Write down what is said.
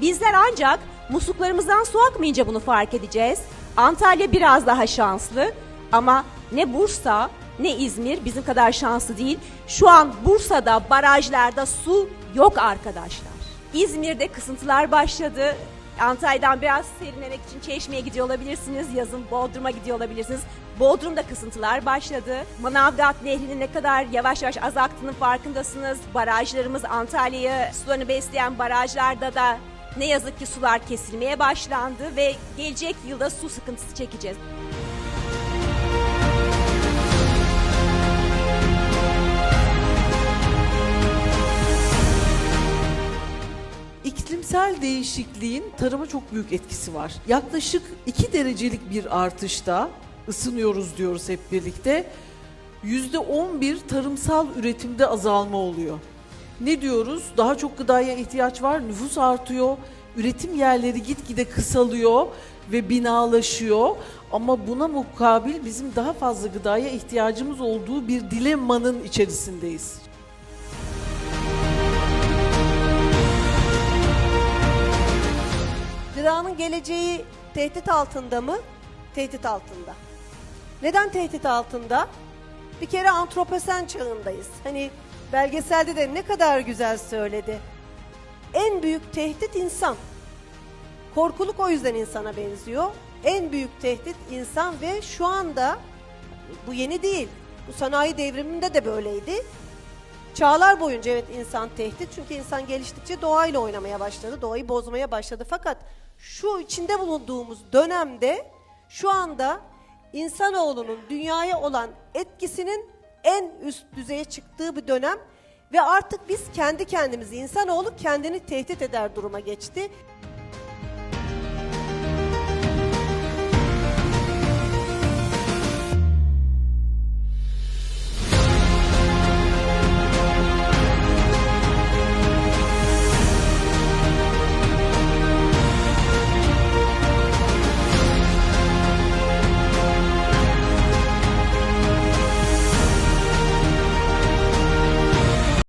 Bizler ancak musluklarımızdan su akmayınca bunu fark edeceğiz. Antalya biraz daha şanslı ama ne Bursa ne İzmir bizim kadar şanslı değil. Şu an Bursa'da barajlarda su yok arkadaşlar. İzmir'de kısıntılar başladı. Antalya'dan biraz serinlemek için Çeşme'ye gidiyor olabilirsiniz. Yazın Bodrum'a gidiyor olabilirsiniz. Bodrum'da kısıntılar başladı. Manavgat Nehri'nin ne kadar yavaş yavaş azalttığının farkındasınız. Barajlarımız Antalya'yı sularını besleyen barajlarda da ne yazık ki sular kesilmeye başlandı ve gelecek yılda su sıkıntısı çekeceğiz. İklimsel değişikliğin tarıma çok büyük etkisi var. Yaklaşık 2 derecelik bir artışta ısınıyoruz diyoruz hep birlikte. %11 tarımsal üretimde azalma oluyor. Ne diyoruz? Daha çok gıdaya ihtiyaç var, nüfus artıyor, üretim yerleri gitgide kısalıyor ve binalaşıyor. Ama buna mukabil bizim daha fazla gıdaya ihtiyacımız olduğu bir dilemmanın içerisindeyiz. Gıdanın geleceği tehdit altında mı? Tehdit altında. Neden tehdit altında? Bir kere antroposen çağındayız. Hani belgeselde de ne kadar güzel söyledi. En büyük tehdit insan. Korkuluk o yüzden insana benziyor. En büyük tehdit insan ve şu anda bu yeni değil. Bu sanayi devriminde de böyleydi. Çağlar boyunca evet insan tehdit çünkü insan geliştikçe doğayla oynamaya başladı, doğayı bozmaya başladı. Fakat şu içinde bulunduğumuz dönemde şu anda insanoğlunun dünyaya olan etkisinin en üst düzeye çıktığı bir dönem ve artık biz kendi kendimizi insanoğlu kendini tehdit eder duruma geçti.